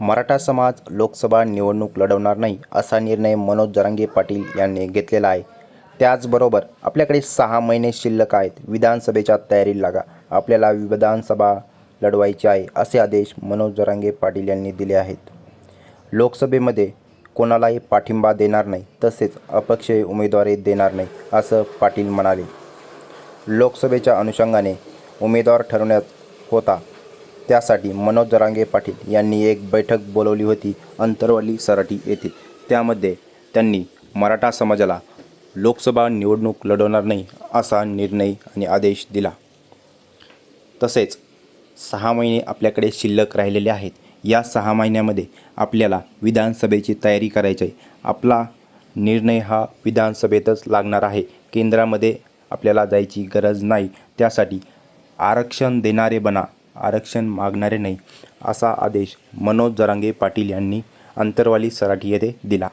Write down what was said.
मराठा समाज लोकसभा निवडणूक लढवणार नाही असा निर्णय मनोज जरांगे पाटील यांनी घेतलेला आहे. त्याचबरोबर आपल्याकडे सहा महिने शिल्लक आहेत. विधानसभेच्या तयारीला लागा. आपल्याला विधानसभा लढवायची आहे असे आदेश मनोज जरांगे पाटील यांनी दिले आहेत. लोकसभेमध्ये कोणालाही पाठिंबा देणार नाही तसेच अपक्ष उमेदवारी देणार नाही असं पाटील म्हणाले. लोकसभेच्या अनुषंगाने उमेदवार ठरवण्यात होता. त्यासाठी मनोज जरांगे पाटील यांनी एक बैठक बोलवली होती अंतरवली सराटी येथे त्यामध्ये त्यांनी मराठा समाजाला लोकसभा निवडणूक लढवणार नाही असा निर्णय आणि आदेश दिला. तसेच सहा महिने आपल्याकडे शिल्लक राहिलेले आहेत. या सहा महिन्यामध्ये आपल्याला विधानसभेची तयारी करायची आहे. आपला निर्णय हा विधानसभेतच लागणार आहे. केंद्रामध्ये आपल्याला जायची गरज नाही. त्यासाठी आरक्षण देणारे बना आरक्षण मागणारे नाही असा आदेश मनोज जरांगे पाटील यांनी अंतरवाली सराठी येथे दिला.